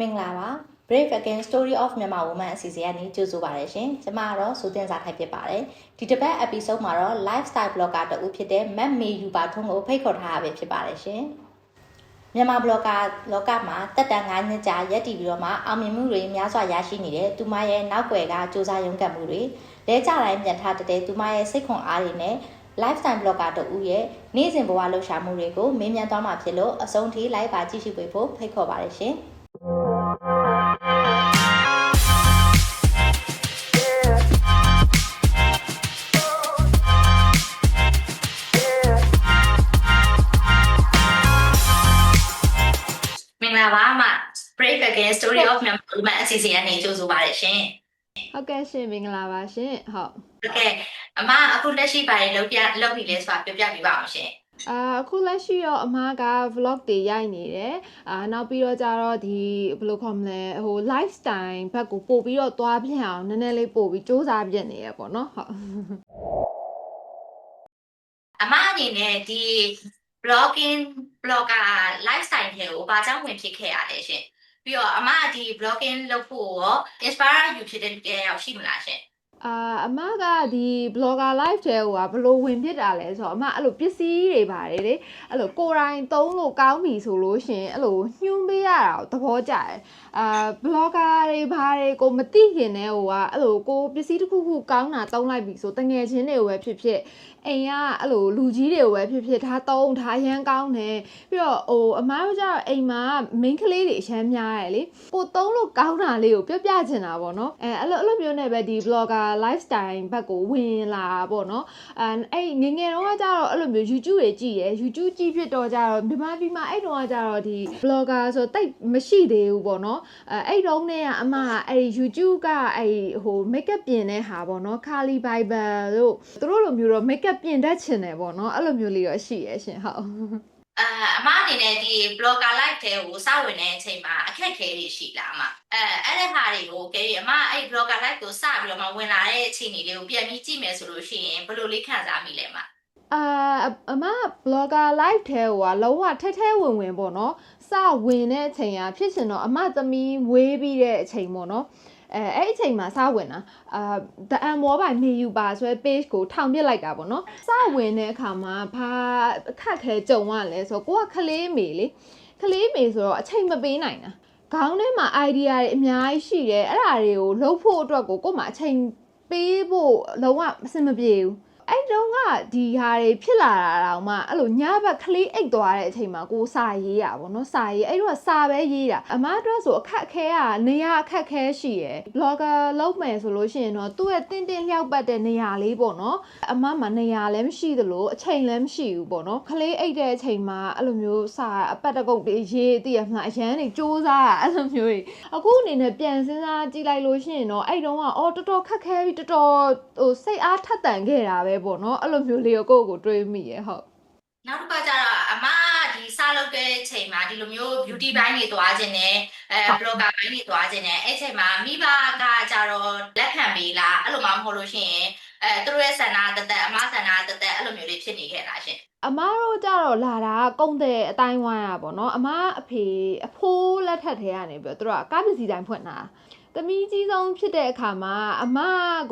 မင်္ဂလာပါ Brave Again Story of Myanmar Woman အစီအစဉ်ကနေကြိုဆိုပါရရှင်။ကျွန်မကတော့စိုးတင်စာထိုက်ဖြစ်ပါတယ်။ဒီတစ်ပတ် episode မှာတော့ lifestyle blogger တူဖြစ်တဲ့ Map Me Yuba ထုံးကိုဖိတ်ခေါ်ထားတာပဲဖြစ်ပါတယ်ရှင်။မြန်မာ blogger လောကမှာတက်တန်9နှစ်ကြာရက်တည်ပြီးတော့မှအောင်မြင်မှုတွေများစွာရရှိနေတဲ့သူမရဲ့နောက်ွယ်ကစူးစမ်းရုန်းကန်မှုတွေလဲကြတိုင်းပြန်ထားတဲ့သူမရဲ့စိတ်ခွန်အားတွေနဲ့ lifestyle blogger တူရဲ့နေ့စဉ်ဘဝလှူရှာမှုတွေကိုမေးမြန်းသွားမှာဖြစ်လို့အဆုံးထိ live ပါကြည့်ရှုပေးဖို့ဖိတ်ခေါ်ပါတယ်ရှင်။မ င်္ဂလာပါအမ Break Again Story of Myanmar Women အစီအစဉ်အနေကြိုဆိုပါရရှင်ဟုတ်ကဲ့ရှင်မင်္ဂလာပါရှင်ဟုတ်။ဟုတ်ကဲ့အမအခုလက်ရှိပါတယ်လောက်ပြလောက်ပြီလဲဆိုတာပြောပြပေးပါအောင်ရှင် အာအခုလက်ရှိတော့အမားက vlog တွေရိုက်နေတယ်အာနောက်ပြီးတော့ကြတော့ဒီဘယ်လိုခေါ်မလဲဟို lifestyle ဘက်ကိုပို့ပြီးတော့သွားပြအောင်နည်းနည်းလေးပို့ပြီးစူးစမ်းပြနေရပေါ့နော်ဟုတ်။အမအနေနဲ့ဒီ blogging blogger lifestyle တွေကိုဘာကြောင့်ဝင်ဖြစ်ခဲ့ရလဲရှင်။ပြီးတော့အမဒီ blogging လုပ်ဖို့ရော inspire ယူဖြစ်တဲ့လူတွေရောက်ရှိမလားရှင် အာအမကဒီ blogger live တဲ့ဟိုကဘယ်လိုဝင်ဖြစ်တာလဲဆိုတော့အမအဲ့လိုပစ္စည်းတွေပါတယ်လေအဲ့လိုကိုယ်တိုင်သုံးလို့ကောင်းပြီဆိုလို့ရှရင်အဲ့လိုညှိုးပေးရတာကိုသဘောကျတယ် အာ blogger တွေဘာတွေကိုမသိခင်တည်းဟိုကအဲ့လိုကိုပစ္စည်းတစ်ခုခုကောင်းတာသုံးလိုက်ပြီဆိုတငယ်ချင်းတွေကိုပဲဖြစ်ဖြစ်အိမ်ကအဲ့လိုလူကြီးတွေကိုပဲဖြစ်ဖြစ်ဒါသုံးဒါရမ်းကောင်းတယ်ပြီးတော့ဟိုအမားတို့ကျတော့အိမ်မှာ main ကလေးတွေအရမ်းများတယ်လေကိုသုံးလို့ကောင်းတာလေးကိုပြပြချင်တာပေါ့နော်အဲအဲ့လိုအဲ့လိုမျိုးနဲ့ပဲဒီ blogger lifestyle ဘက်ကိုဝင်လာပေါ့နော်အဲအဲ့ငယ်ငယ်တော့ကကျတော့အဲ့လိုမျိုး YouTube တွေကြည့်ရယ် YouTube ကြည့်ဖြစ်တော့ကျတော့မြန်မာပြည်မှာအဲ့တော့ကကျတော့ဒီ blogger ဆိုတိတ်မရှိသေးဘူးပေါ့နော်အဲအဲ့တုန်းနဲ့ကအမကအဲ့ YouTube ကအဲ့ဟို makeup ပြင်တဲ့ဟာပေါ့နော် Carly Bible တို့သူတို့လိုမျိုးတော့ makeup ပြင်တတ်ချင်တယ်ပေါ့နော်အဲ့လိုမျိုးလေးတော့ရှိရရှင်ဟုတ်။အာအမအနေနဲ့ဒီ blogger live တွေကိုစဝင်တဲ့အချိန်မှာအခက်အခဲတွေရှိလားအမ။အဲအဲ့ဒီဟာတွေကိုကဲအမအဲ့ blogger live ကိုစပြီးတော့မှဝင်လာတဲ့အချိန်တွေကိုပြန်ပြီးကြည့်မယ်ဆိုလို့ရှိရင်ဘယ်လိုလေးခံစားမိလဲအမ။ အာအအမ blogger live ထဲဟိုကလုံးဝထဲထဲဝင်ဝင်ပေါ့နော်စဝင်တဲ့အချိန်ကဖြစ်ရှင်တော့အမသမီးဝေးပြီးတဲ့အချိန်ပေါ့နော်အဲအဲ့အချိန်မှာစဝင်တာအာ the am မောပိုင်မေယူပါဆိုတဲ့ page ကိုထောင်ပစ်လိုက်တာပေါ့နော်စဝင်တဲ့အခါမှာဘာအခက်ခဲကြုံရလဲဆိုတော့ကိုကခလေးမေလေခလေးမေဆိုတော့အချိန်မပေးနိုင်တာခေါင်းထဲမှာ idea တွေအများကြီးရှိတယ်အဲ့ဒါတွေကိုလုပ်ဖို့အတွက်ကိုကို့မှာအချိန်ပေးဖို့လုံးဝအဆင်မပြေဘူး အဲ့တုန်းကဒီဟာတွေဖြစ်လာတာတော့မှအဲ့လိုညဘက်ကလေးအိတ်သွားတဲ့အချိန်မှာကိုစာရေးရပါဘောနော်စာရေးအဲ့တော့စာပဲရေးတာအမအတွက်ဆိုအခက်အခဲကနေရာအခက်အခဲရှိရယ် blogger လုပ်မယ်ဆိုလို့ရှိရင်တော့သူ့ရဲ့တင်းတင်းလျှောက်ပတ်တဲ့နေရာလေးပေါ့နော်အမမှာနေရာလည်းမရှိသလိုအချိန်လည်းမရှိဘူးပေါ့နော်ကလေးအိတ်တဲ့အချိန်မှာအဲ့လိုမျိုးစာအပတ်တကုတ်တွေရေးတည်ရမလားအရန်တွေစူးစမ်းအဲ့လိုမျိုးတွေအခုအနေနဲ့ပြန်စဉ်းစားကြည့်လိုက်လို့ရှိရင်တော့အဲ့တုန်းကအော်တော်တော်ခက်ခဲပြီးတော်တော်ဟိုစိတ်အားထက်သန်ခဲ့တာပဲပေါ့နော်အဲ့လိုမျိုးလေးကိုကိုယ့်ကိုတွေးမိရဟုတ်နောက်တစ်ခါကျတော့အမဒီစလုပ်တဲ့ချိန်မှာဒီလိုမျိုး beauty ဘိုင်းတွေသွားခြင်းနဲ့အဲ blogger ဘိုင်းတွေသွားခြင်းနဲ့အဲ့ချိန်မှာမိဘကကျတော့လက်ခံပေးလားအဲ့လိုမှမဟုတ်လို့ရှိရင်အဲသူတို့ရဲ့ဆန္ဒတသက်အမဆန္ဒတသက်အဲ့လိုမျိုးလေးဖြစ်နေခဲ့တာရှင်အမားတို့ကြတော့လာတာကကုန်းတဲ့အတိုင်းဝိုင်းอ่ะပေါ့နော်အမားအဖေအဖိုးလက်ထက်ထဲကနေပြီးတော့သူတို့ကကားပစ္စည်းတိုင်းဖွင့်တာ သမီးကြီးဆုံးဖြစ်တဲ့အခါမှာအမ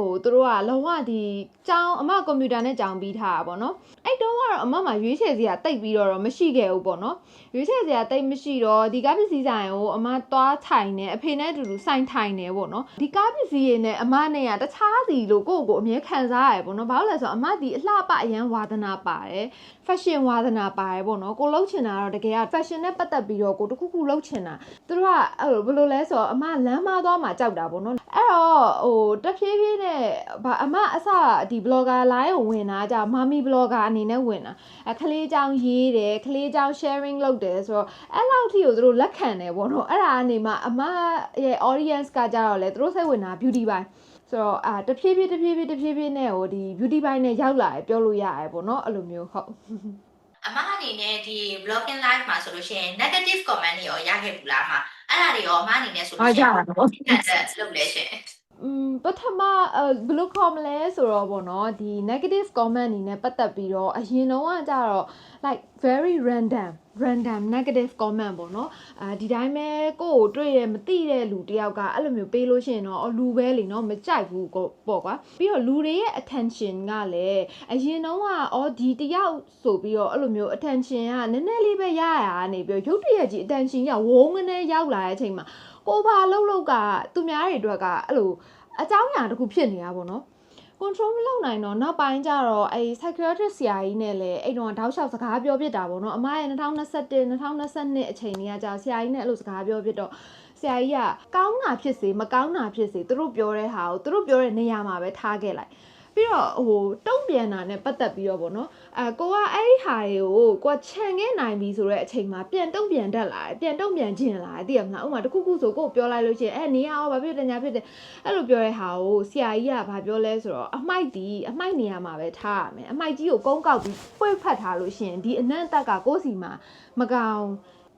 ကိုသူတို့ကလုံးဝဒီကျောင်းအမကွန်ပျူတာနဲ့ကျောင်းပြီးထားတာပေါ့နော်အဲ့တုန်းကတော့အမမှာရွေးချယ်စရာတိတ်ပြီးတော့တော့မရှိခဲ့ဘူးပေါ့နော်ရွေးချယ်စရာတိတ်မရှိတော့ဒီကားပစ္စည်းဆိုင်ကိုအမသွားထိုင်နေအဖေနဲ့အတူတူစိုင်ထိုင်နေပေါ့နော်ဒီကားပစ္စည်းတွေနဲ့အမနဲ့ကတခြားစီလို့ကိုယ့်ကိုယ်အမြဲခံစားရတယ်ပေါ့နော်ဘာလို့လဲဆိုတော့အမဒီအလှပအရန်ဝါသနာပါတယ် fashion ဝါသနာပါတယ်ပေါ့နော်ကိုလှုပ်ချင်တာတော့တကယ်က fashion နဲ့ပတ်သက်ပြီးတော့ကိုတခုခုလှုပ်ချင်တာသူတို့ကအဲ့လိုဘယ်လိုလဲဆိုတော့အမလမ်းမသွားမှာကြောက်တာပေါ့နော်အဲ့တော့ဟိုတဖြည်းဖြည်းနဲ့ဘာအမအစဒီ blogger line ကိုဝင်တာじゃမမီ blogger အနေနဲ့ဝင်တာအခလေးချောင်းရေးတယ်ခလေးချောင်း sharing လုပ်တယ်ဆိုတော့အဲ့လောက်ထိကိုသူတို့လက်ခံတယ်ပေါ့နော်အဲ့ဒါအနေမှာအမရဲ့ audience ကကြတော့လေသူတို့စိတ်ဝင်တာ beauty ပိုင်းဆိုတော့အာတဖြည်းဖြည်းတဖြည်းဖြည်းတဖြည်းဖြည်းနဲ့ဟိုဒီ beauty ဘိုင်းနဲ့ရောက်လာတယ်ပြောလို့ရတယ်ပေါ့နော်အဲ့လိုမျိုးဟုတ်အမအနေနဲ့ဒီ blogging live မှာဆိုလို့ရှိရင် negative comment တွေရောရခဲ့ဘူးလားအမအဲ့ဒါတွေရောအမအနေနဲ့ဆိုလို့ရှိရင်အားကြတာပေါ့အဲ့ဒါလုပ်လဲရှင်อืม ပထမအဲဘယ်လိုခေါ်မလဲဆိုတော့ဗောနော်ဒီ negative comment အနေနဲ့ပတ်သက်ပြီးတော့အရင်တော့ကကြတော့ like very random random negative comment ပေါ့နော်အဲဒီတိုင်းပဲကိုယ့်ကိုတွေ့ရမသိတဲ့လူတယောက်ကအဲ့လိုမျိုးပေးလို့ရှိရင်တော့အော်လူပဲလीနော်မကြိုက်ဘူးကိုပေါ့ကွာပြီးတော့လူတွေရဲ့ attention ကလည်းအရင်တော့ကအော်ဒီတယောက်ဆိုပြီးတော့အဲ့လိုမျိုး attention ကနည်းနည်းလေးပဲရရကနေပြီးတော့ရုပ်တရက်ကြီး attention ကဝုန်းကနေရောက်လာတဲ့အချိန်မှာ ကိုဘာလှုပ်လှုပ်ကသူများတွေအတွက်ကအဲ့လိုအကြောင်းအရာတစ်ခုဖြစ်နေတာပေါ့နော် control မလုပ်နိုင်တော့နောက်ပိုင်းကျတော့အဲ psychiatrist ဆရာကြီးနဲ့လည်းအဲ့တော့တောက်လျှောက်စကားပြောဖြစ်တာပေါ့နော်အမရဲ့2021 2022အချိန်လေးကကြာဆရာကြီးနဲ့အဲ့လိုစကားပြောဖြစ်တော့ဆရာကြီးကကောင်းတာဖြစ်စေမကောင်းတာဖြစ်စေသူတို့ပြောတဲ့ဟာကိုသူတို့ပြောတဲ့နေရာမှာပဲထားခဲ့လိုက် ပြီးတော့ဟိုတုံ့ပြန်တာနဲ့ပတ်သက်ပြီးတော့ဗောနော်အဲကိုကအဲ့ဒီဟာတွေကိုကိုကခြံခဲ့နိုင်ပြီဆိုတော့အချိန်မှာပြန်တုံ့ပြန်တတ်လာတယ်ပြန်တုံ့ပြန်ခြင်းလာတယ်သိရမလားဥပမာတစ်ခုခုဆိုကိုကိုပြောလိုက်လို့ရှိရင်အဲနေရအောင်ဘာဖြစ်တယ်ညာဖြစ်တယ်အဲ့လိုပြောတဲ့ဟာကိုဆရာကြီးကဘာပြောလဲဆိုတော့အမိုက်ဒီအမိုက်နေရာမှာပဲထားရမယ်အမိုက်ကြီးကိုကုန်းကောက်ပြီးပွေ့ဖတ်ထားလို့ရှိရင်ဒီအနံ့တက်ကကိုယ့်စီမှာမကောင်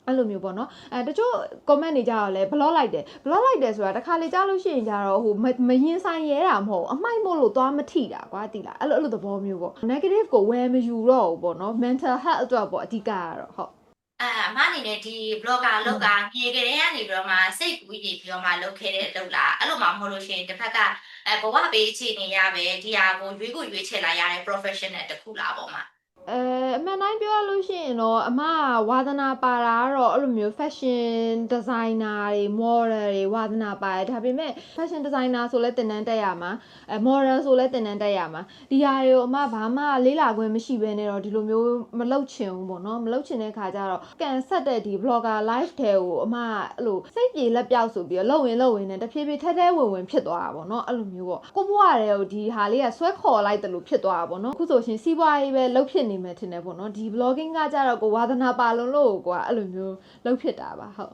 အဲ့လိုမျိုးပေါ့နော်အဲတချို့ comment တွေကြတော့လဲ block လိုက်တယ် block လိုက်တယ်ဆိုတာတစ်ခါလေကြားလို့ရှိရင်ကြတော့ဟိုမမရင်ဆိုင်ရဲတာမဟုတ်ဘူးအမိုက်မို့လို့သွားမထိတာကွာတိလားအဲ့လိုအဲ့လိုသဘောမျိုးပေါ့ negative ကိုဝယ်မယူတော့ဘူးပေါ့နော် mental health အတွက်ပေါ့အဓိကကတော့ဟုတ်အဲအမအနေနဲ့ဒီ blogger လောက်ကငယ်ကလေးကနေပြီးတော့မှစိတ်ကူးနေပြီးတော့မှလုပ်ခဲ့တဲ့လုပ်လားအဲ့လိုမှမဟုတ်လို့ရှိရင်တစ်ဖက်ကအဲဘဝပေးအခြေအနေရပဲဒီဟာကိုရွေးကိုရွေးချယ်လာရတဲ့ professional တစ်ခုလားပေါ့မှာ အဲအမှန်တိုင်းပြောရလို့ရှိရင်တော့အမကဝါသနာပါတာကတော့အဲ့လိုမျိုး fashion designer တွေ model တွေဝါသနာပါတယ်ဒါပေမဲ့ fashion designer ဆိုလဲတင်တန်းတက်ရမှာအဲ model ဆိုလဲတင်တန်းတက်ရမှာဒီဟာတွေကိုအမဘာမှလေးလာခွင့်မရှိဘဲနဲ့တော့ဒီလိုမျိုးမလုပ်ချင်ဘူးပေါ့နော်မလုပ်ချင်တဲ့ခါကျတော့ကန်ဆက်တဲ့ဒီ blogger live ထဲကိုအမကအဲ့လိုစိတ်ပြေလက်ပြောက်ဆိုပြီးတော့လှုပ်ဝင်လှုပ်ဝင်နဲ့တဖြည်းဖြည်းထဲထဲဝင်ဝင်ဖြစ်သွားတာပေါ့နော်အဲ့လိုမျိုးပေါ့ကိုဘွားတွေကိုဒီဟာလေးကဆွဲခေါ်လိုက်တယ်လို့ဖြစ်သွားတာပေါ့နော်အခုဆိုရှင်စီးပွားရေးပဲလှုပ်ဖြစ်နေမယ်ထင်တယ်ပေါ့နော်ဒီ blogging ကကြတော့ကိုဝါသနာပါလုံးလို့ကွာအဲ့လိုမျိုးလှုပ်ဖြစ်တာပါဟုတ်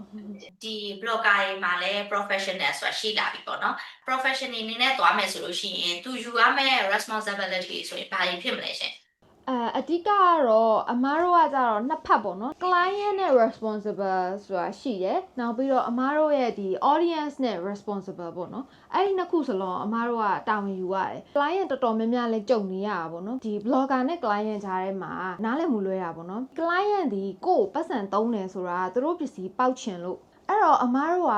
ဒီ blogger တွေမှာလည်း professional ဆိုတာရှိလာပြီပေါ့နော် professional အနေနဲ့သွားမယ်ဆိုလို့ရှိရင်သူယူရမယ့် responsibility ဆိုရင်ဘာတွေဖြစ်မလဲရှင် အဲအဓိကကတော့အမားတို့ကကြတော့နှစ်ဖက်ပေါ့နော် client နဲ့ responsible ဆိုတာရှိတယ်နောက်ပြီးတော့အမားတို့ရဲ့ဒီ audience နဲ့ responsible ပေါ့နော်အဲ့ဒီနှစ်ခုစလုံးအမားတို့ကတာဝန်ယူရတယ် client တော်တော်များများလဲကြုံနေရတာပေါ့နော်ဒီ blogger နဲ့ client ကြားထဲမှာနားလည်မှုလွဲတာပေါ့နော် client ဒီကိုယ့်ကိုပတ်စံသုံးတယ်ဆိုတာသူတို့ပစ္စည်းပေါက်ချင်လို့ အဲ့တော့အမားတို့က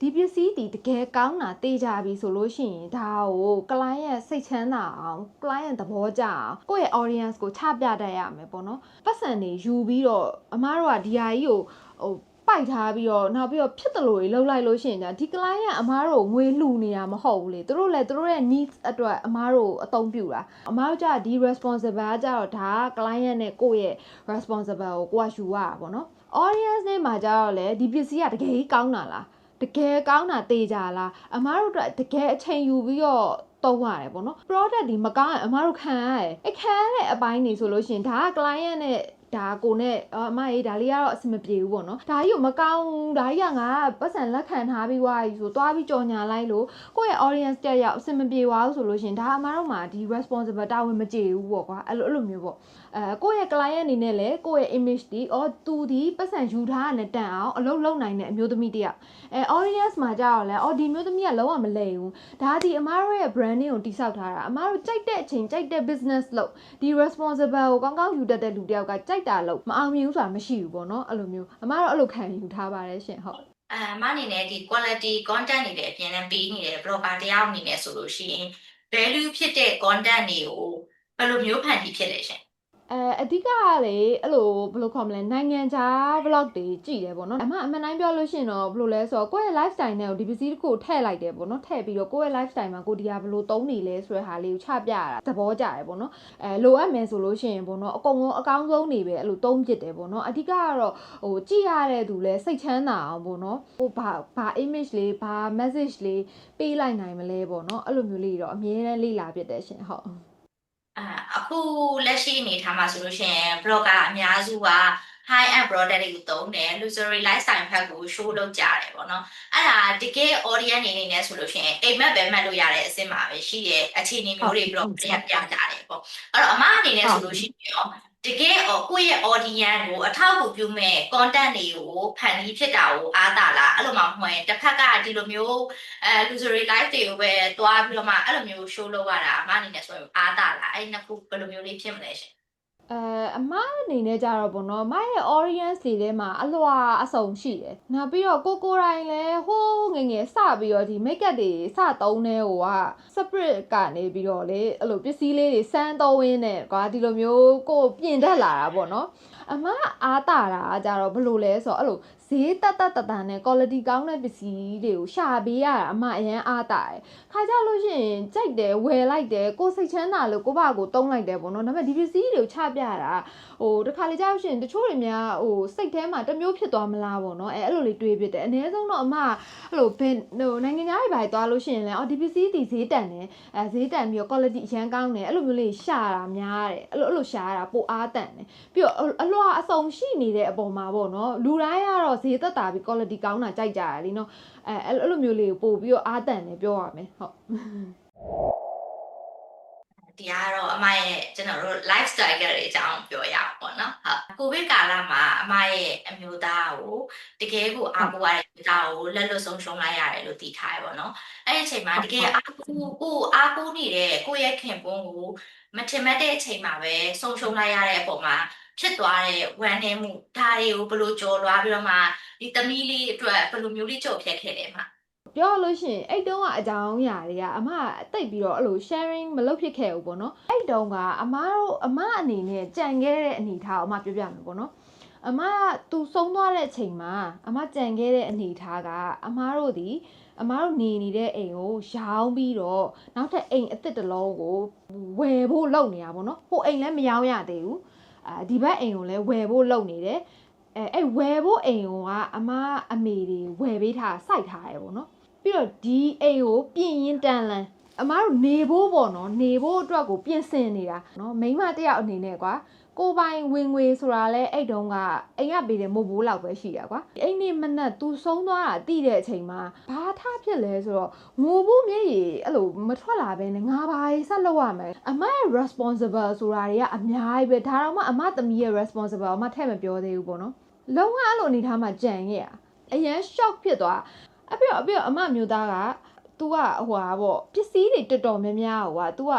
ဒီပစ္စည်းဒီတကယ်ကောင်းတာတေးကြပြီဆိုလို့ရှိရင်ဒါကို client စိတ်ချမ်းသာအောင် client သဘောကျအောင်ကိုယ့်ရဲ့ audience ကိုချပြတတ်ရမယ်ပေါ့နော်ပတ်စံတွေယူပြီးတော့အမားတို့ကဒီဟာကြီးကိုဟိုပိုက်ထားပြီးတော့နောက်ပြီးတော့ဖြစ်တယ်လို့လှုပ်လိုက်လို့ရှိရင်ဒါဒီ client ကအမားတို့ငွေလှူနေတာမဟုတ်ဘူးလေသူတို့လည်းသူတို့ရဲ့ needs အတွက်အမားတို့အသုံးပြုတာအမားတို့ကဒီ responsible ကြတော့ဒါက client နဲ့ကိုယ့်ရဲ့ responsible ကိုကိုကယူရတာပေါ့နော် audience နဲ့မှာကြတော့လေဒီပစ္စည်းကတကယ်ကြီးကောင်းတာလားတကယ်ကောင်းတာတေးကြလားအမားတို့အတွက်တကယ်အချိန်ယူပြီးတော့သုံးရတယ်ပေါ့နော် product ဒီမကောင်းရင်အမားတို့ခံရတယ်အခံရတဲ့အပိုင်းနေဆိုလို့ရှိရင်ဒါက client နဲ့ဒါကိုနဲ့အမရေးဒါလေးကတော့အဆင်မပြေဘူးပေါ့နော်ဒါကြီးကိုမကောင်းဘူးဒါကြီးကငါပတ်စံလက်ခံထားပြီးွားပြီဆိုသွားပြီးကြော်ညာလိုက်လို့ကိုယ့်ရဲ့ audience တက်ရောက်အဆင်မပြေပါဘူးဆိုလို့ရှိရင်ဒါအမတို့မှာဒီ responsible တာဝန်မကျေဘူးပေါ့ကွာအဲ့လိုအဲ့လိုမျိုးပေါ့ အဲကိုယ့်ရဲ့ client အနေနဲ့လည်းကိုယ့်ရဲ့ image ဒီအော်သူဒီပတ်စံယူထားတဲ့တန်အောင်အလုပ်လုပ်နိုင်တဲ့အမျိုးသမီးတယောက်အဲ audience မှာကြတော့လဲအော်ဒီမျိုးသမီးကလုံးဝမလဲဘူးဒါဒီအမတို့ရဲ့ branding ကိုတိစောက်ထားတာအမတို့ကြိုက်တဲ့အချိန်ကြိုက်တဲ့ business လုပ်ဒီ responsible ကိုကောင်းကောင်းယူတတ်တဲ့လူတယောက်ကကြိုက်တာလို့မအောင်မြင်ဘူးဆိုတာမရှိဘူးပေါ့နော်အဲ့လိုမျိုးအမတို့အဲ့လိုခံယူထားပါတယ်ရှင်ဟုတ်အဲအမအနေနဲ့ဒီ quality content တွေလည်းအပြင်နဲ့ပေးနေတဲ့ blogger တယောက်အနေနဲ့ဆိုလို့ရှိရင် value ဖြစ်တဲ့ content တွေကိုဘယ်လိုမျိုးဖန်တီးဖြစ်လဲရှင် အဲအဓိကကလေအဲ့လိုဘယ်လိုခေါ်မလဲနိုင်ငံခြား vlog တွေကြည့်တယ်ပေါ့နော်အမအမှန်တိုင်းပြောလို့ရှိရင်တော့ဘယ်လိုလဲဆိုတော့ကိုယ့်ရဲ့ lifestyle နဲ့ကိုဒီပစ္စည်းတစ်ခုကိုထည့်လိုက်တယ်ပေါ့နော်ထည့်ပြီးတော့ကိုယ့်ရဲ့ lifestyle မှာကိုဒီဟာဘယ်လိုသုံးနေလဲဆိုတဲ့ဟာလေးကိုချပြရတာသဘောကျတယ်ပေါ့နော်အဲလိုအပ်မယ်ဆိုလို့ရှိရင်ပေါ့နော်အကုန်လုံးအကောင်းဆုံးနေပဲအဲ့လိုသုံးပစ်တယ်ပေါ့နော်အဓိကကတော့ဟိုကြည့်ရတဲ့သူလဲစိတ်ချမ်းသာအောင်ပေါ့နော်ဟိုဘာဘာ image လေးဘာ message လေးပေးလိုက်နိုင်မလဲပေါ့နော်အဲ့လိုမျိုးလေးတော့အမြဲတမ်းလေ့လာဖြစ်တယ်ရှင်ဟုတ် အာအခုလက်ရှိအနေထားမှာဆိုလို့ရှိရင် blogger အများစုက high end product တွေကိုသုံးတယ် luxury lifestyle ဘက်ကို show လုပ်ကြတယ်ပေါ့နော်အဲ့ဒါတကယ် audience အနေနဲ့ဆိုလို့ရှိရင်အိမ်မက်ပဲမှတ်လို့ရတဲ့အဆင့်မှာပဲရှိတဲ့အခြေအနေမျိုးတွေ blog တွေကပြကြတယ်ပေါ့အဲ့တော့အမအနေနဲ့ဆိုလို့ရှိရင်ရော တကယ်အော်ကိုယ့်ရဲ့ audience ကိုအထောက်အကူပြုမဲ့ content တွေကိုဖန်တီးဖြစ်တာကိုအားတာလားအဲ့လိုမှမဟုတ်ရင်တစ်ဖက်ကဒီလိုမျိုးအဲ luxury life တွေကိုပဲတွားပြီးတော့မှအဲ့လိုမျိုး show လုပ်ရတာအမအနေနဲ့ဆိုရင်အားတာလားအဲ့ဒီနှစ်ခုဘယ်လိုမျိုးလေးဖြစ်မလဲရှင် အဲအမအနေနဲ့ကြတော့ပေါ့နော်အမရဲ့ audience တွေထဲမှာအလွှာအစုံရှိတယ်။နောက်ပြီးတော့ကိုကိုယ်တိုင်လည်းဟိုးငယ်ငယ်စပြီးတော့ဒီ make up တွေစသုံးတဲ့ဟိုက separate ကနေပြီးတော့လေအဲ့လိုပစ္စည်းလေးတွေစမ်းသုံးရင်းနဲ့ကွာဒီလိုမျိုးကိုယ်ပြင်တတ်လာတာပေါ့နော်။အမအားတာတာကကြတော့ဘယ်လိုလဲဆိုတော့အဲ့လို ဈေးတက်တက်တတန်နဲ့ quality ကောင်းတဲ့ပစ္စည်းတွေကိုရှာပေးရတာအမအရင်အားတာတယ်။ခါကြလို့ရှိရင်ကြိုက်တယ်ဝယ်လိုက်တယ်ကိုယ်စိတ်ချမ်းသာလို့ကိုယ့်ဘာကိုတုံးလိုက်တယ်ပေါ့နော်။ဒါပေမဲ့ဒီပစ္စည်းတွေကိုချပြတာဟိုတခါလေကြောက်ရှင်တချို့တွေများဟိုစိတ်ထဲမှာတစ်မျိုးဖြစ်သွားမလားပေါ့နော်အဲအဲ့လိုလေးတွေးပြတယ်အနည်းဆုံးတော့အမအဲ့လိုဘယ်ဟိုနိုင်ငံသားတွေပါသွားလို့ရှိရင်လည်းအော်ဒီပစ္စည်းဒီဈေးတန်တယ်အဲဈေးတန်ပြီးတော့ quality အရန်ကောင်းတယ်အဲ့လိုမျိုးလေးရှာတာများတယ်အဲ့လိုအဲ့လိုရှာရတာပိုအားတန်တယ်ပြီးတော့အလွှာအစုံရှိနေတဲ့အပေါ်မှာပေါ့နော်လူတိုင်းကတော့ဈေးသက်တာပြီး quality ကောင်းတာကြိုက်ကြတာလीနော်အဲအဲ့လိုမျိုးလေးကိုပို့ပြီးတော့အားတန်တယ်ပြောရမယ်ဟုတ်ဒီကတော့အမရဲ့ကျွန်တော်တို့ lifestyle တွေအကြောင်းပြောရအောင်ပေါ့နော်ဟုတ် ကိုဗစ်ကာလမှာအမရဲ့အမျိုးသားကိုတကယ်ကိုအားကိုးရတဲ့မျိုးသားကိုလက်လွတ်ဆုံးရှုံးလိုက်ရတယ်လို့သိထားရပါတော့အဲ့ဒီအချိန်မှာတကယ်အားကိုးကိုအားကိုးနေတဲ့ကိုယ့်ရဲ့ခင်ပွန်းကိုမထင်မှတ်တဲ့အချိန်မှာပဲဆုံးရှုံးလိုက်ရတဲ့အပေါ်မှာဖြစ်သွားတဲ့ဝမ်းနည်းမှုဒါတွေကိုဘယ်လိုကြော်လွားပြီးတော့မှဒီသမီးလေးအတွက်ဘယ်လိုမျိုးလေးကြော်ဖြတ်ခဲ့လဲမှာ ပြောရလို့ရှိရင်အဲ့တုန်းကအကြောင်းအရာတွေကအမတိတ်ပြီးတော့အဲ့လို sharing မလုပ်ဖြစ်ခဲ့ဘူးပေါ့နော်အဲ့တုန်းကအမတို့အမအနေနဲ့ကြံခဲ့တဲ့အနေထားကိုအမပြောပြမယ်ပေါ့နော်အမကသူဆုံးသွားတဲ့အချိန်မှာအမကြံခဲ့တဲ့အနေထားကအမတို့ဒီအမတို့နေနေတဲ့အိမ်ကိုရောင်းပြီးတော့နောက်ထပ်အိမ်အစ်စ်တစ်လုံးကိုဝယ်ဖို့လုပ်နေတာပေါ့နော်ဟိုအိမ်လည်းမရောင်းရသေးဘူးအာဒီဘက်အိမ်ကိုလည်းဝယ်ဖို့လုပ်နေတယ်အဲအဲ့ဝယ်ဖို့အိမ်ကအမအမေတွေဝယ်ပေးထားစိုက်ထားရပေါ့နော် ပြီးတော့ဒီအိမ်ကိုပြင်ရင်တန်လန်အမားတို့နေဖို့ပေါ့နော်နေဖို့အတွက်ကိုပြင်ဆင်နေတာနော်မိန်းမတစ်ယောက်အနေနဲ့ကွာကိုပိုင်ဝင်ငွေဆိုတာလဲအဲ့တုန်းကအိမ်ကပေးတယ်မို့ဘိုးလောက်ပဲရှိရကွာအိမ်နေမနဲ့ तू ဆုံးသွားတာတိတဲ့အချိန်မှာဘာထဖြစ်လဲဆိုတော့ငိုဖို့မျက်ရည်အဲ့လိုမထွက်လာပဲနဲ့ငါဘာကြီးဆက်လုပ်ရမယ်အမရဲ့ responsible ဆိုတာတွေကအများကြီးပဲဒါတော့မှအမသမီးရဲ့ responsible အမထည့်မပြောသေးဘူးပေါ့နော်လုံးဝအဲ့လိုအနေထားမှကြံခဲ့ရအရန် shock ဖြစ်သွား အပြတော့အပြတော့အမမျိုးသားက तू ကဟိုဟာပေါ့ပစ္စည်းတွေတော်တော်များများဟိုက तू က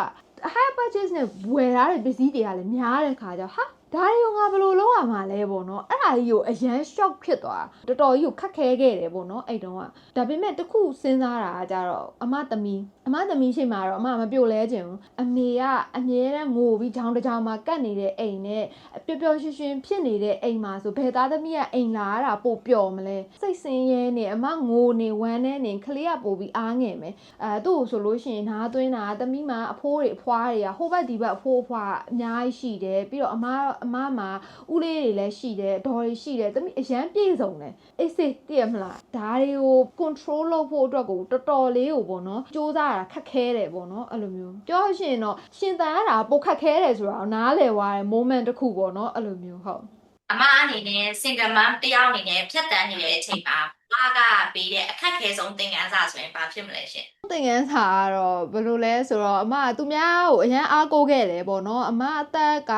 high purchase နဲ့ဝယ်ထားတဲ့ပစ္စည်းတွေကလည်းများတဲ့ခါကျတော့ဟာ ဒါတွေကိုငါဘယ်လိုလုပ်ရမှာလဲပေါ့နော်အဲ့ဒါကြီးကိုအရန် shock ဖြစ်သွားတော်တော်ကြီးကိုခက်ခဲခဲ့တယ်ပေါ့နော်အဲ့တုန်းကဒါပေမဲ့တခုစဉ်းစားတာကကြတော့အမသမီးအမသမီးရှိမှတော့အမမပြိုလဲခြင်းဘူးအမေကအမြဲတမ်းငိုပြီးကြောင်တစ်ကြောင်မှာကတ်နေတဲ့အိမ်နဲ့ပျော်ပျော်ရွှင်ရွှင်ဖြစ်နေတဲ့အိမ်မှာဆိုဘယ်သားသမီးကအိမ်လာရတာပို့ပျော်မလဲစိတ်ဆင်းရဲနေအမငိုနေဝမ်းနေနေကလေးကပို့ပြီးအားငယ်မယ်အဲသူ့ကိုဆိုလို့ရှိရင်နားသွင်းတာသမီးမှာအဖိုးတွေအဖွားတွေကဟိုဘက်ဒီဘက်အဖိုးအဖွားအများကြီးရှိတယ်ပြီးတော့အမအမမှာဦးလေးတွေလည်းရှိတယ်ဒေါ်တွေရှိတယ်သမီးအရန်ပြေဆုံးတယ်အေးစေးတည့်ရမလားဒါတွေကို control လုပ်ဖို့အတွက်ကိုတော်တော်လေးကိုပေါ့နော်စူးစမ်းရတာခက်ခဲတယ်ပေါ့နော်အဲ့လိုမျိုးပြောရရှင်တော့ရှင်တန်ရတာပိုခက်ခဲတယ်ဆိုတာကိုနားလည်သွားတဲ့ moment တစ်ခုပေါ့နော်အဲ့လိုမျိုးဟုတ်အမအနေနဲ့ single mom တယောက်အနေနဲ့ဖြတ်တန်းနေတဲ့အချိန်မှာဘာကပေးတဲ့အခက်အခဲဆုံးသင်ခန်းစာဆိုရင်ဘာဖြစ်မလဲရှင် သင်ငန်းစာကတော့ဘယ်လိုလဲဆိုတော့အမကသူများကိုအရန်အားကိုးခဲ့တယ်ပေါ့နော်အမအသက်က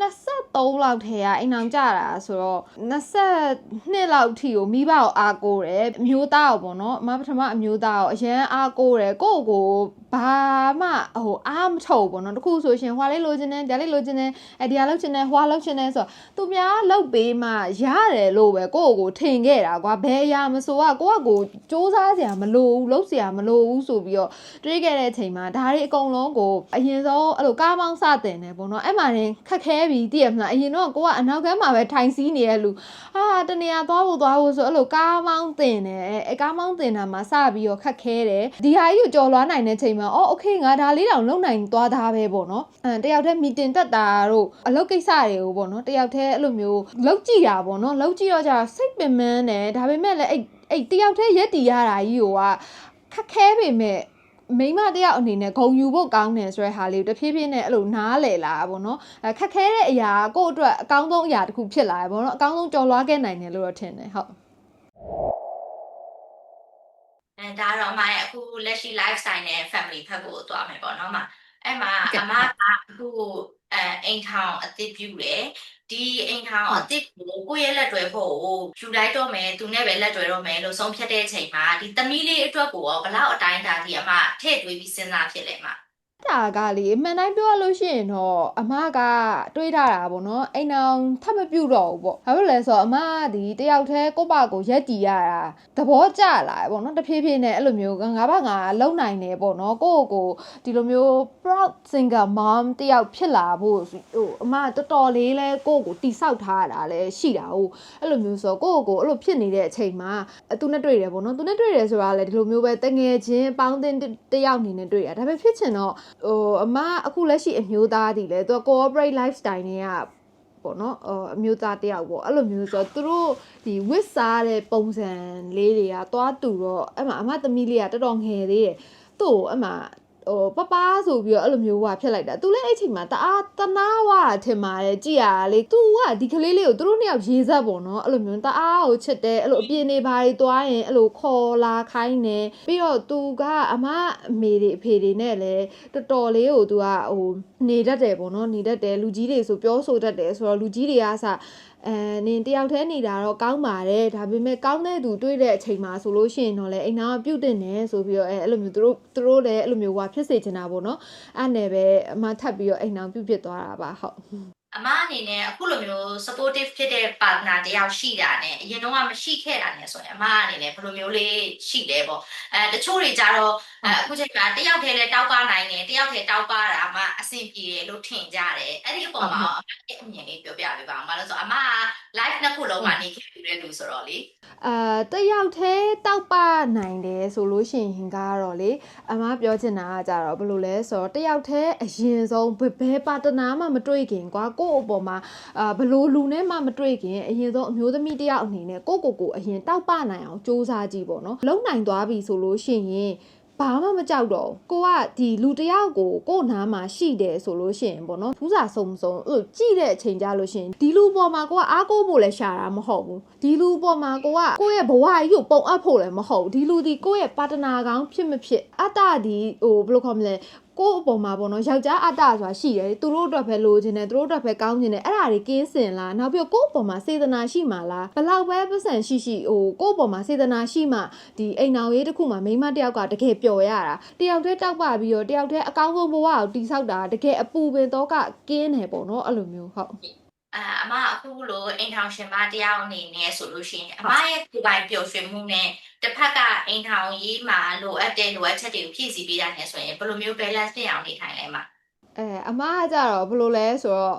23လောက်ထဲကအိမ်အောင်ကြတာဆိုတော့22လောက်ထိကိုမိဘကိုအားကိုးတယ်အမျိုးသားကိုပေါ့နော်အမပထမအမျိုးသားကိုအရန်အားကိုးတယ်ကိုယ့်ကိုဘာမှဟိုအားမထုတ်ပေါ့နော်တခုဆိုရှင်ဟွာလေးလိုချင်တယ်ဒါလေးလိုချင်တယ်အဲဒီဟာလောက်ချင်တယ်ဟွာလောက်ချင်တယ်ဆိုတော့သူများလောက်ပေးမှရတယ်လို့ပဲကိုယ့်ကိုထင်ခဲ့တာကွာဘယ်အရာမဆိုကကိုယ့်ကိုစူးစမ်းစရာမလိုဘူးလုပ်စရာမလိုဘူဆိုပြီးတော့တွေးခဲ့တဲ့အချိန်မှာဒါတွေအကုန်လုံးကိုအရင်ဆုံးအဲ့လိုကားမောင်းစတင်တယ်ပေါ့နော်အဲ့မှာရင်ခက်ခဲပြီးတည်ရမလားအရင်တော့ကိုကအနောက်ကမ်းမှာပဲထိုင်စီးနေတဲ့လူဟာတနေရာသွားဖို့သွားဖို့ဆိုအဲ့လိုကားမောင်းတင်တယ်အဲကားမောင်းတင်တာမှာစပြီးတော့ခက်ခဲတယ်ဒီဟာကြီးကိုကြော်လွားနိုင်တဲ့ချိန်မှာအော်โอเคငါဒါလေးတောင်လုံနိုင်သွားသားပဲပေါ့နော်အဲတယောက်တည်းမီတင်တက်တာတို့အလုပ်ကိစ္စတွေကိုပေါ့နော်တယောက်တည်းအဲ့လိုမျိုးလောက်ကြည့်တာပေါ့နော်လောက်ကြည့်တော့じゃစိတ်ပင်ပန်းတယ်ဒါပေမဲ့လည်းအဲ့အဲ့တယောက်တည်းရက်တီရတာကြီးကိုက ခက်ခဲပေမဲ့မိန်းမတယောက်အနေနဲ့ဂုံယူဖို့ကောင်းတယ်ဆိုတဲ့ဟာလေးကိုတဖြည်းဖြည်းနဲ့အဲ့လိုနားလည်လာတာပေါ့နော်အဲခက်ခဲတဲ့အရာကကိုယ့်အတွက်အကောင်းဆုံးအရာတစ်ခုဖြစ်လာတယ်ပေါ့နော်အကောင်းဆုံးကြော်လွှားခဲ့နိုင်တယ်လို့တော့ထင်တယ်ဟုတ်အဲဒါတော့အမရဲ့အခုလက်ရှိ lifestyle နဲ့ family ဖက်ကိုသွားမယ်ပေါ့နော်မ အဲ့မှာအမကအခုအဲအိမ်ထောင်အသစ်ပြုတယ်ဒီအိမ်ထောင်အသစ်ကိုကိုယ့်ရဲ့လက်တွဲဖို့ကိုယူလိုက်တော့မယ်သူနဲ့ပဲလက်တွဲတော့မယ်လို့ဆုံးဖြတ်တဲ့အချိန်မှာဒီသမီးလေးအတွက်ကိုရောဘလောက်အတိုင်းအတာထိအမထည့်သွင်းပြီးစဉ်းစားဖြစ်လဲမှာ ဒါကလေအမှန်တိုင်းပြောရလို့ရှိရင်တော့အမကတွေးထားတာပေါ့နော်အိမ်အောင်ထပ်မပြုတ်တော့ဘူးပေါ့ဘာလို့လဲဆိုတော့အမကဒီတယောက်တည်းကိုယ့်ဘာကိုရက်တီရတာသဘောကျလာတယ်ပေါ့နော်တဖြည်းဖြည်းနဲ့အဲ့လိုမျိုးငါဘာငါလုံနိုင်တယ်ပေါ့နော်ကိုယ့်ကိုယ်ကိုဒီလိုမျိုး proud singer mom တယောက်ဖြစ်လာဖို့ဟိုအမတော်တော်လေးလဲကိုယ့်ကိုတိဆောက်ထားရတာလဲရှိတာဟုတ်အဲ့လိုမျိုးဆိုတော့ကိုယ့်ကိုယ်ကိုအဲ့လိုဖြစ်နေတဲ့အချိန်မှာအသူနဲ့တွေ့တယ်ပေါ့နော်သူနဲ့တွေ့တယ်ဆိုတာလဲဒီလိုမျိုးပဲတငယ်ချင်းပေါင်းတင်တယောက်အနေနဲ့တွေ့ရဒါပေမဲ့ဖြစ်ချင်တော့ဟိုအမအခုလက်ရှိအမျိုးသားတည်လဲသူက corporate lifestyle နဲ့ကပေါ့နော်ဟိုအမျိုးသားတယောက်ပေါ့အဲ့လိုမျိုးဆိုတော့သူတို့ဒီဝစ်စားတဲ့ပုံစံလေးတွေကသွားတူတော့အဲ့မှာအမသမီးလေးကတော်တော်ငယ်သေးတယ်သူ့ကိုအဲ့မှာ ဟိုပပဆိုပြီးတော့အဲ့လိုမျိုးဟွာဖြစ်လိုက်တာသူလည်းအဲ့ချိန်မှာတအားတနာဝါထင်ပါတယ်ကြည်ရလေသူကဒီကလေးလေးကိုသူတို့နှစ်ယောက်ရေးဆက်ပေါ့နော်အဲ့လိုမျိုးတအားကိုချစ်တယ်အဲ့လိုအပြင်းနေပါတွေသွားရင်အဲ့လိုခေါ်လာခိုင်းတယ်ပြီးတော့သူကအမအမေတွေအဖေတွေနဲ့လည်းတော်တော်လေးကိုသူကဟိုနေတတ်တယ်ပေါ့နော်နေတတ်တယ်လူကြီးတွေဆိုပြောဆိုတတ်တယ်ဆိုတော့လူကြီးတွေကစ အဲနင်တယောက်တည်းနေတာတော့ကောင်းပါတယ်ဒါပေမဲ့ကောင်းတဲ့သူတွေ့တဲ့အချိန်မှာဆိုလို့ရှိရင်တော့လေအိမ်နာပြုတ်တင်နေဆိုပြီးတော့အဲအဲ့လိုမျိုးသူတို့သူတို့လည်းအဲ့လိုမျိုးဟွာဖြစ်စေချင်တာပေါ့နော်အဲ့နဲ့ပဲအမထပ်ပြီးတော့အိမ်နာပြုတ်ဖြစ်သွားတာပါဟုတ် အမအနေနဲ့အခုလိုမျိုး supportive ဖြစ်တဲ့ partner တယောက်ရှိတာနဲ့အရင်တော့မရှိခဲ့တာနဲ့ဆိုရင်အမအနေနဲ့ဘယ်လိုမျိုးလေးရှိလဲပေါ့အဲတချို့တွေကြတော့အဲအခုချိန်မှာတယောက်တည်းလဲတောက်ပါနိုင်တယ်တယောက်တည်းတောက်ပါတာမှအဆင်ပြေတယ်လို့ထင်ကြတယ်အဲ့ဒီအပေါ်မှာအမရဲ့အမြင်လေးပြောပြပေးပါဦးမလို့ဆိုအမက live နှစ်ခုလုံးမှာနေခဲ့ပြီးတဲ့လူဆိုတော့လေအာတယောက်တည်းတောက်ပနိုင်တယ်ဆိုလို့ရှိရင်ကတော့လေအမပြောချင်တာကကြတော့ဘယ်လိုလဲဆိုတော့တယောက်တည်းအရင်ဆုံးဘယ်ဘယ်ပါတနာမှမတွေ့ခင်ကွာကိုယ့်အပေါ်မှာအာဘယ်လိုလူနဲ့မှမတွေ့ခင်အရင်ဆုံးအမျိုးသမီးတယောက်အနေနဲ့ကိုယ့်ကိုယ်ကိုအရင်တောက်ပနိုင်အောင်စူးစမ်းကြည့်ပေါ့နော်လုံနိုင်သွားပြီဆိုလို့ရှိရင်ဘာမှမကြောက်တော့ဘူးကိုကဒီလူတစ်ယောက်ကိုကို့နားမှာရှိတယ်ဆိုလို့ရှိရင်ပေါ့နော်ဖူးစာစုံစုံအဲ့လိုကြည့်တဲ့အချိန်ကြလို့ရှိရင်ဒီလူပေါ်မှာကိုကအားကိုးဖို့လည်းရှာတာမဟုတ်ဘူးဒီလူပေါ်မှာကိုကကိုယ့်ရဲ့ဘဝကြီးကိုပုံအပ်ဖို့လည်းမဟုတ်ဘူးဒီလူဒီကိုယ့်ရဲ့ပါတနာကောင်းဖြစ်မဖြစ်အတ္တဒီဟိုဘယ်လိုခေါ်မလဲ ကိုယ့်အပေါ်မှာပေါ့နော်ယောက်ျားအတ္တဆိုတာရှိတယ်သူတို့အတွက်ပဲလိုချင်တယ်သူတို့အတွက်ပဲကောင်းချင်တယ်အဲ့ဒါတွေကင်းစင်လားနောက်ပြီးတော့ကိုယ့်အပေါ်မှာစေတနာရှိမှလားဘယ်လောက်ပဲပတ်စံရှိရှိဟိုကိုယ့်အပေါ်မှာစေတနာရှိမှဒီအိမ်အောင်ရေးတစ်ခုမှာမိန်းမတစ်ယောက်ကတကယ်ပျော်ရတာတယောက်တည်းတောက်ပပြီးတော့တယောက်တည်းအကောင်းဆုံးဘဝကိုတိဆောက်တာတကယ်အပူပင်တော့ကကင်းတယ်ပေါ့နော်အဲ့လိုမျိုးဟုတ် အာအမအခုလိုအိမ်ထောင်ရှင်မတယောက်အနေနဲ့ဆိုလို့ရှိရင်အမရဲ့ကိုယ်ပိုင်ပျော်ရွှင်မှုနဲ့တစ်ဖက်ကအိမ်ထောင်ရေးမှာလိုအပ်တဲ့လိုအပ်ချက်တွေကိုဖြည့်ဆည်းပေးတာနဲ့ဆိုရင်ဘယ်လိုမျိုး balance ဖြစ်အောင်နေထိုင်လဲမှာအဲအမကကြတော့ဘယ်လိုလဲဆိုတော့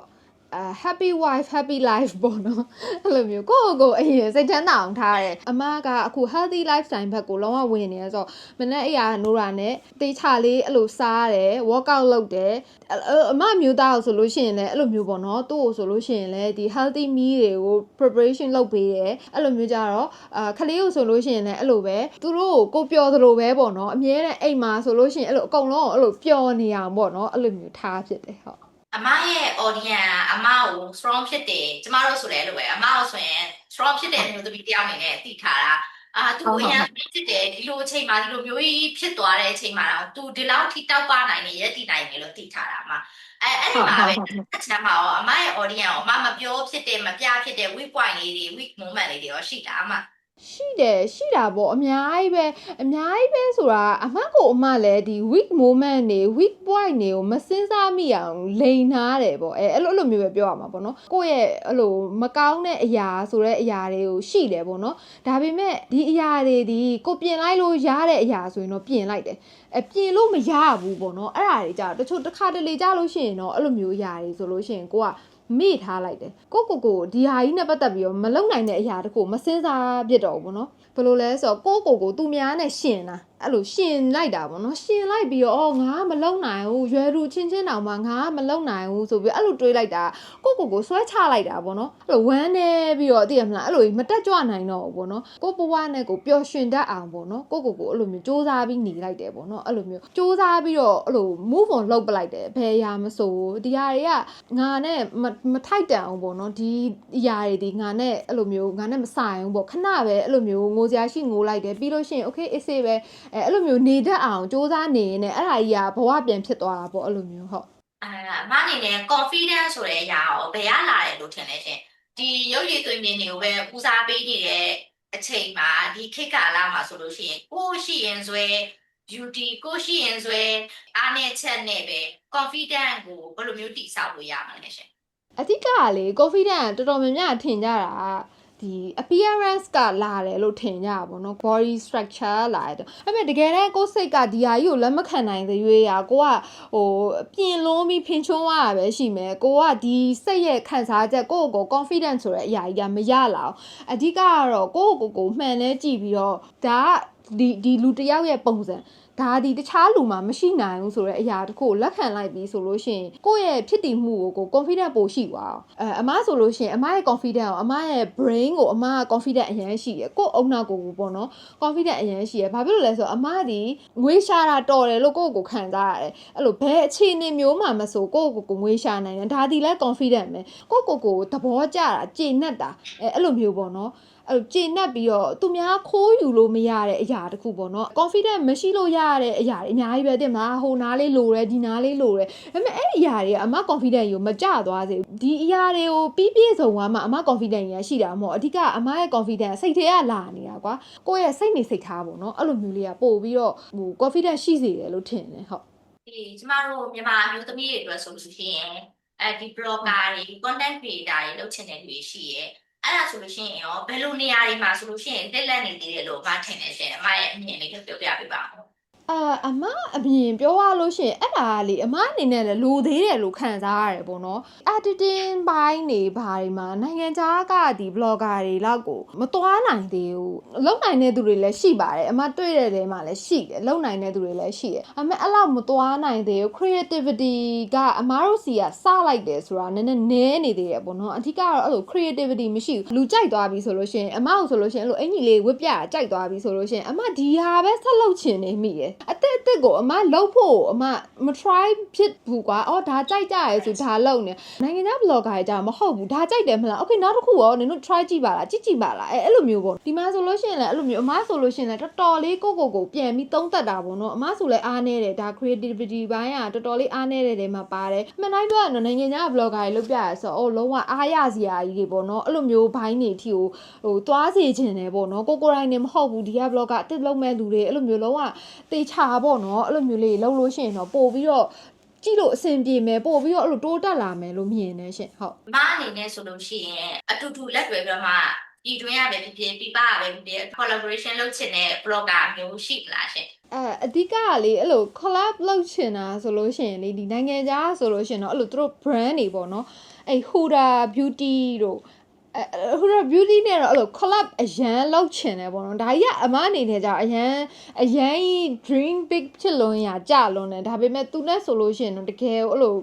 အဲ happy wife happy life ပေါ့နော်အဲ့လိုမျိုးကိုယ့်ကိုယ်ကိုအရင်စိတ်ချမ်းသာအောင်ထားတယ်အမကအခု healthy lifestyle ဘက်ကိုလုံးဝဝင်နေရဆိုတော့မနေ့အရာနိုးတာနဲ့တေးချလေးအဲ့လိုစားတယ် workout လုပ်တယ်အဲ့အဲ့အမမျိုးသားကိုဆိုလို့ရှိရင်လည်းအဲ့လိုမျိုးပေါ့နော်သူ့ကိုဆိုလို့ရှိရင်လည်းဒီ healthy meal တွေကို preparation လုပ်ပေးတယ်အဲ့လိုမျိုးကြတော့အာခလေးကိုဆိုလို့ရှိရင်လည်းအဲ့လိုပဲသူတို့ကိုကိုပျော်သလိုပဲပေါ့နော်အမြဲတမ်းအိမ်မှာဆိုလို့ရှိရင်အဲ့လိုအကုန်လုံးအဲ့လိုပျော်နေအောင်ပေါ့နော်အဲ့လိုမျိုးထားဖြစ်တယ်ဟုတ် အမရဲ့ audience ကအမကို strong ဖြစ်တယ်ကျမတို့ဆိုလည်းအဲ့လိုပဲအမကိုဆိုရင် strong ဖြစ်တဲ့မျိုးသမီးတယောက်အနေနဲ့သိထားတာအာသူဟုတ်အဟုတ်ရင်ဖြစ်တယ်ဒီလိုအချိန်မှာဒီလိုမျိုးကြီးဖြစ်သွားတဲ့အချိန်မှာတော့သူဒီလောက်ထိတောက်ပနိုင်နေရက်တည်နိုင်တယ်လို့သိထားတာအမအဲအဲ့ဒီမှာပဲအချမ်းမှာရောအမရဲ့ audience ကိုအမမပြောဖြစ်တဲ့မပြဖြစ်တဲ့ weak point လေးတွေ weak moment လေးတွေရောရှိတာအမ ရှိတယ်ရှိတာပေါ့အများကြီးပဲအများကြီးပဲဆိုတာအမတ်ကိုအမလည်းဒီ weak moment တွေ weak point တွေကိုမစင်းစားမိအောင်လိန်ထားတယ်ပေါ့အဲအဲ့လိုအဲ့လိုမျိုးပဲပြောရမှာပေါ့နော်ကိုယ့်ရဲ့အဲ့လိုမကောင်းတဲ့အရာဆိုတဲ့အရာတွေကိုရှိတယ်ပေါ့နော်ဒါပေမဲ့ဒီအရာတွေဒီကိုပြင်လိုက်လို့ရတဲ့အရာဆိုရင်တော့ပြင်လိုက်တယ်အပြင်လို့မရဘူးပေါ့နော်အဲ့ဒါတွေကြာတချို့တစ်ခါတလေကြာလို့ရှိရင်တော့အဲ့လိုမျိုးအရာတွေဆိုလို့ရှိရင်ကိုက မေ့ထားလိုက်တယ်ကိုကိုကိုဒီဟာကြီးနဲ့ပတ်သက်ပြီးတော့မလုံနိုင်တဲ့အရာတခုမစင်စားပြစ်တော့ဘူးเนาะဘယ်လိုလဲဆိုတော့ကိုကိုကိုသူများနဲ့ရှင်တာ အဲ့လိုရှင်လိုက်တာပေါ့နော်ရှင်လိုက်ပြီးတော့အော်ငါကမလုံနိုင်ဘူးရွယ်သူချင်းချင်းတောင်မှငါကမလုံနိုင်ဘူးဆိုပြီးအဲ့လိုတွေးလိုက်တာကိုကိုကိုဆွဲချလိုက်တာပေါ့နော်အဲ့လိုဝမ်းနေပြီးတော့သိရမလားအဲ့လိုမတက်ကြွနိုင်တော့ဘူးပေါ့နော်ကိုဘဝနဲ့ကိုပျော်ရွှင်တတ်အောင်ပေါ့နော်ကိုကိုကိုအဲ့လိုမျိုးစူးစမ်းပြီးနေလိုက်တယ်ပေါ့နော်အဲ့လိုမျိုးစူးစမ်းပြီးတော့အဲ့လို move on လုပ်ပလိုက်တယ်ဘယ်အရာမဆိုဒီဟာတွေကငါနဲ့မမထိုက်တန်အောင်ပေါ့နော်ဒီအရာတွေဒီငါနဲ့အဲ့လိုမျိုးငါနဲ့မဆိုင်ဘူးပေါ့ခဏပဲအဲ့လိုမျိုးငိုစရာရှိငိုလိုက်တယ်ပြီးလို့ရှိရင် okay အစ်စေးပဲအဲအဲ့လိုမျိုးနေတတ်အောင်စူးစမ်းနေရင်လည်းအဲ့ဒါကြီးကဘဝပြန်ဖြစ်သွားတာပေါ့အဲ့လိုမျိုးဟုတ်အအဲအမအနေနဲ့ confidence ဆိုတဲ့အရာကိုဘယ်ရလာတယ်လို့ထင်လဲရှင်ဒီရုပ်ရည်သွင်းမြင်တွေကိုပဲဦးစားပေးနေတဲ့အချိန်မှာဒီခေတ်ကာလမှာဆိုလို့ရှိရင်ကိုယ်ရှိရင်ဆွဲ beauty ကိုယ်ရှိရင်ဆွဲအားနဲ့ချက်နဲ့ပဲ confidence ကိုဘယ်လိုမျိုးတည်ဆောက်လို့ရမှာလဲရှင်အဓိကကလေ confidence ကတော်တော်များများထင်ကြတာက ဒီ appearance ကလာတယ်လို့ထင်ကြတာပေါ့နော် body structure လာတယ်အဲ့မဲ့တကယ်တမ်းကိုယ်စိတ်ကဒီဟာကြီးကိုလက်မခံနိုင်သေးရွေးရကိုကဟိုပြင်လုံးပြီးဖင်ချုံးရတာပဲရှိမယ်ကိုကဒီစိတ်ရဲ့ခံစားချက်ကိုယ့်ကိုယ်ကို confidence ဆိုတဲ့အရာကြီးကမရလာအောင်အဓိကကတော့ကိုယ့်ကိုယ်ကိုမှန်လဲကြည့်ပြီးတော့ဒါကဒီဒီလူတစ်ယောက်ရဲ့ပုံစံ ဒါဒီတခြားလူမှာမရှိနိုင်ဘူးဆိုတဲ့အရာတစ်ခုကိုလက်ခံလိုက်ပြီးဆိုလို့ရှိရင်ကိုယ့်ရဲ့ဖြစ်တည်မှုကိုကို confident ပိုရှိသွားအောင်အဲအမဆိုလို့ရှိရင်အမရဲ့ confident ကိုအမရဲ့ brain ကိုအမက confident အရင်ရှိရယ်ကိုယ့်အုံနောက်ကိုကိုပေါ့နော် confident အရင်ရှိရယ်ဘာဖြစ်လို့လဲဆိုတော့အမဒီငွေရှာတာတော်တယ်လို့ကိုယ့်ကိုယ်ခံစားရတယ်အဲ့လိုဘယ်အခြေအနေမျိုးမှမဆိုကိုယ့်ကိုယ်ကိုငွေရှာနိုင်တယ်ဒါဒီလဲ confident ပဲကိုယ့်ကိုယ်ကိုသဘောကျတာကျေနပ်တာအဲအဲ့လိုမျိုးပေါ့နော် အဲ့လိုကျေနပ်ပြီးတော့သူများခိုးယူလို့မရတဲ့အရာတခုပေါ့နော် confident မရှိလို့ရတဲ့အရာတွေအများကြီးပဲတင်မလားဟိုနားလေးလိုတယ်ဒီနားလေးလိုတယ်ဒါပေမဲ့အဲ့ဒီအရာတွေကအမ confident ကိုမကြသွားစေဘူးဒီအရာတွေကိုပြီးပြည့်စုံသွားမှအမ confident ကြီးရှိတာမဟုတ်အဓိကအမရဲ့ confident စိတ်ထဲကလာနေတာကွာကိုယ့်ရဲ့စိတ်နေစိတ်ထားပေါ့နော်အဲ့လိုမျိုးလေးကပို့ပြီးတော့ဟို confident ရှိစေတယ်လို့ထင်တယ်ဟုတ်ဒီကျမတို့မြန်မာအမျိုးသမီးတွေအတွက်ဆိုလို့ရှိရင်အဲဒီ blogger တွေ content creator တွေလုပ်ချင်တဲ့လူတွေရှိရဲ အဲ့ဒါဆိုလို့ရှိရင်ရောဘယ်လိုနေရာတွေမှာဆိုလို့ရှိရင်တက်လက်နေသေးတယ်လို့အမထင်နေရှင်အမရဲ့အမြင်လေးပြောပြပေးပါဦး အာအမအပြင်ပြောရလို့ရှိရင်အဲ့ဒါကလေအမအနေနဲ့လည်းလိုသေးတယ်လို့ခံစားရတယ်ပေါ့နော် editing ဘိုင်းနေဘာတွေမှာနိုင်ငံခြားကဒီ blogger တွေလောက်ကိုမသွားနိုင်သေးဘူးလုံနိုင်တဲ့သူတွေလည်းရှိပါတယ်အမတွေ့တဲ့တဲမှာလည်းရှိတယ်လုံနိုင်တဲ့သူတွေလည်းရှိတယ်အမေအဲ့လောက်မသွားနိုင်သေးဘူး creativity ကအမတို့စီကစလိုက်တယ်ဆိုတာနည်းနည်းနည်းနေသေးတယ်ပေါ့နော်အဓိကတော့အဲ့လို creativity မရှိဘူးလူကြိုက်သွားပြီဆိုလို့ရှိရင်အမအောင်ဆိုလို့ရှိရင်အဲ့လိုအင်ကြီးလေးဝစ်ပြကြိုက်သွားပြီဆိုလို့ရှိရင်အမဒီဟာပဲဆက်လုပ်ချင်နေမိတယ်အသက်အသက်ကိုအမလှုပ်ဖို့အမမ try ဖြစ်ဘူးကွာအော်ဒါကြိုက်ကြရဲဆိုဒါလုပ်နေနိုင်ငံခြား blogger တွေကြာမဟုတ်ဘူးဒါကြိုက်တယ်မလား okay နောက်တစ်ခုရောနင်တို့ try ကြည့်ပါလားကြည့်ကြည့်ပါလားအဲအဲ့လိုမျိုးပေါ့ဒီမှာဆိုလို့ရှိရင်လည်းအဲ့လိုမျိုးအမဆိုလို့ရှိရင်လည်းတော်တော်လေးကိုကိုကိုပြန်ပြီးသုံးသက်တာပေါ့နော်အမဆိုလည်းအားနေတယ်ဒါ creativity ဘိုင်းကတော်တော်လေးအားနေတဲ့တဲမှာပါတယ်အမှန်တိုင်းပြောရရင်တော့နိုင်ငံခြား blogger တွေလုပ်ပြရဆိုအော်လုံးဝအားရစရာကြီးတွေပေါ့နော်အဲ့လိုမျိုးဘိုင်းတွေအထိကိုဟိုသွားစေချင်တယ်ပေါ့နော်ကိုကိုတိုင်းနေမဟုတ်ဘူးဒီက blogger အစ်စ်လုပ်မဲ့လူတွေအဲ့လိုမျိုးလုံးဝတေချာပေါ့နော်အဲ့လိုမျိုးလေးလှုပ်လို့ရှိရင်တော့ပို့ပြီးတော့ကြည့်လို့အဆင်ပြေမယ်ပို့ပြီးတော့အဲ့လိုတိုးတက်လာမယ်လို့မြင်နေရှင်ဟုတ်အမအနေနဲ့ဆိုလို့ရှိရင်အတူတူလက်တွဲပြီးတော့မှဒီတွင်းရပဲဖြစ်ဖြစ်ပြပရပဲဖြစ်ဖြစ် collaboration လုပ်ချင်တဲ့ blogger မျိုးရှိမလားရှင်အဲအဓိကကလေအဲ့လို collab လုပ်ချင်တာဆိုလို့ရှိရင်လေဒီနိုင်ငံခြားဆိုလို့ရှိရင်တော့အဲ့လိုသူတို့ brand တွေပေါ့နော်အဲ့ Huda Beauty တို့ အဲ Huda Beauty နဲ့တော့အဲ့လို collab အရန်လုပ်ချင်တယ်ပေါ့နော်ဒါကြီးကအမအနေနဲ့じゃအရန်အရန် dream big ဖြစ်လွန်းရကြလွန်းတယ်ဒါပေမဲ့သူနဲ့ဆိုလို့ရှိရင်တော့တကယ်အဲ့လို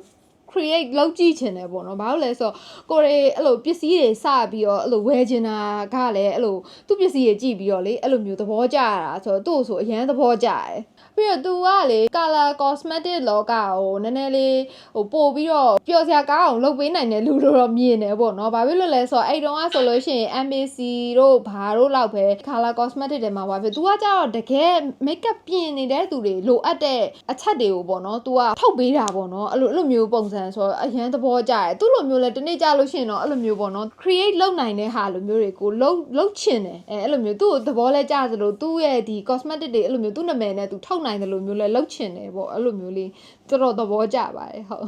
create လုပ်ကြည့်ချင်တယ်ပေါ့နော်ဘာလို့လဲဆိုတော့ကိုရီအဲ့လိုပစ္စည်းတွေစပြီးတော့အဲ့လိုဝယ်ချင်တာကလည်းအဲ့လိုသူ့ပစ္စည်းတွေကြည့်ပြီးတော့လေအဲ့လိုမျိုးသဘောကျရတာဆိုတော့သူ့ကိုဆိုအရန်သဘောကျတယ် ပြီးတော့သူကလေ color cosmetic လောကကိုနည်းနည်းလေးဟိုပို့ပြီးတော့ပျော်စရာကောင်းအောင်လုပ်ပေးနိုင်တဲ့လူတို့တော့မြင်တယ်ပေါ့နော်ဘာဖြစ်လို့လဲဆိုတော့အဲ့တုန်းကဆိုလို့ရှိရင် MAC တို့ဘာတို့လောက်ပဲ color cosmetic တွေမှာဘာဖြစ်သူကကြတော့တကယ် makeup ပြင်နေတဲ့သူတွေလိုအပ်တဲ့အချက်တွေကိုပေါ့နော်သူကထုတ်ပေးတာပေါ့နော်အဲ့လိုအဲ့လိုမျိုးပုံစံဆိုတော့အရန်သဘောကျတယ်သူလိုမျိုးလဲတနေ့ကြလို့ရှိရင်တော့အဲ့လိုမျိုးပေါ့နော် create လုပ်နိုင်တဲ့ဟာလိုမျိုးတွေကိုလုပ်လုပ်ချင်တယ်အဲအဲ့လိုမျိုးသူ့ကိုသဘောလဲကျသလိုသူ့ရဲ့ဒီ cosmetic တွေအဲ့လိုမျိုးသူ့နာမည်နဲ့သူထုတ်နိုင်တယ်လို့မျိုးလဲလုံးချင်တယ်ပေါ့အဲ့လိုမျိုးလေးတော်တော်သဘောကျပါတယ်ဟုတ်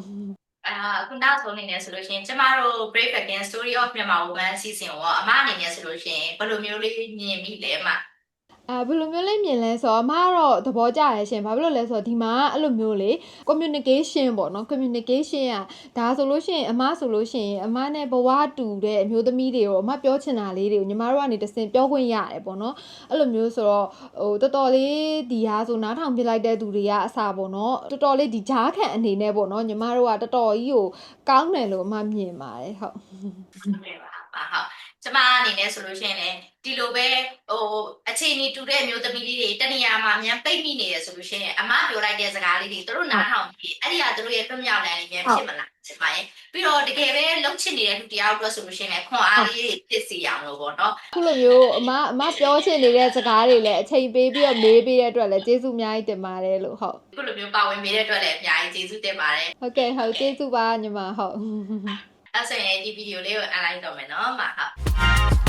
အာခုနောက်ဆုံးအနေနဲ့ဆိုလို့ရှိရင်ကျမတို့ Break Again Story of Myanmar Woman အစီအစဉ်ကိုအမအနေနဲ့ဆိုလို့ရှိရင်ဘယ်လိုမျိုးလေးမြင်မိလဲအမ အဲဘယ်လိုမျိုးလဲမြင်လဲဆိုတော့အမကတော့သဘောကျရရှင်ဘာဖြစ်လို့လဲဆိုတော့ဒီမှာအဲ့လိုမျိုးလေ communication ပေါ့နော် communication อ่ะဒါဆိုလို့ရှိရင်အမဆိုလို့ရှိရင်အမနဲ့ဘဝတူတဲ့အမျိုးသမီးတွေကိုအမပြောချင်တာလေးတွေကိုညီမတို့ကနေတစင်ပြောခွင့်ရတယ်ပေါ့နော်အဲ့လိုမျိုးဆိုတော့ဟိုတော်တော်လေးဒီဟာဆိုနားထောင်ပြလိုက်တဲ့သူတွေကအစားပေါ့နော်တော်တော်လေးဒီဂျားခံအနေနဲ့ပေါ့နော်ညီမတို့ကတော်တော်ကြီးကိုကောင်းတယ်လို့အမမြင်ပါတယ်ဟုတ်ဟုတ်ပါပါဟုတ် ကျမအနေနဲ့ဆိုလို့ရှိရင်လည်းဒီလိုပဲဟိုအခြေအနေတူတဲ့အမျိုးသမီးလေးတွေတနေရာမှာအမြန်ပိတ်မိနေတယ်ဆိုလို့ရှိရင်အမပြောလိုက်တဲ့စကားလေးတွေသူတို့နားထောင်ပြီးအဲ့ဒီကသူတို့ရဲ့ပြမြောက်လန်းလေးမြန်ဖြစ်မလားကျမရဲ့ပြီးတော့တော့တကယ်ပဲလုံးချစ်နေတဲ့လူတယောက်အတွက်ဆိုလို့ရှိရင်လည်းခွန်အားလေးဖြစ်စီအောင်လို့ပေါ့နော်ခုလိုမျိုးအမအမပြောချင်နေတဲ့စကားတွေလည်းအချိန်ပေးပြီးတော့မေးပေးတဲ့အတွက်လည်းကျေးဇူးအများကြီးတင်ပါတယ်လို့ဟုတ်ခုလိုမျိုးပါဝင်ပေးတဲ့အတွက်လည်းအများကြီးကျေးဇူးတင်ပါတယ်ဟုတ်ကဲ့ဟုတ်ကျေးဇူးပါညီမဟုတ် အဲ့ဆိုရင်ဒီဗီဒီယိုလေးကို analyze တော့မယ်နော်မှာဟုတ်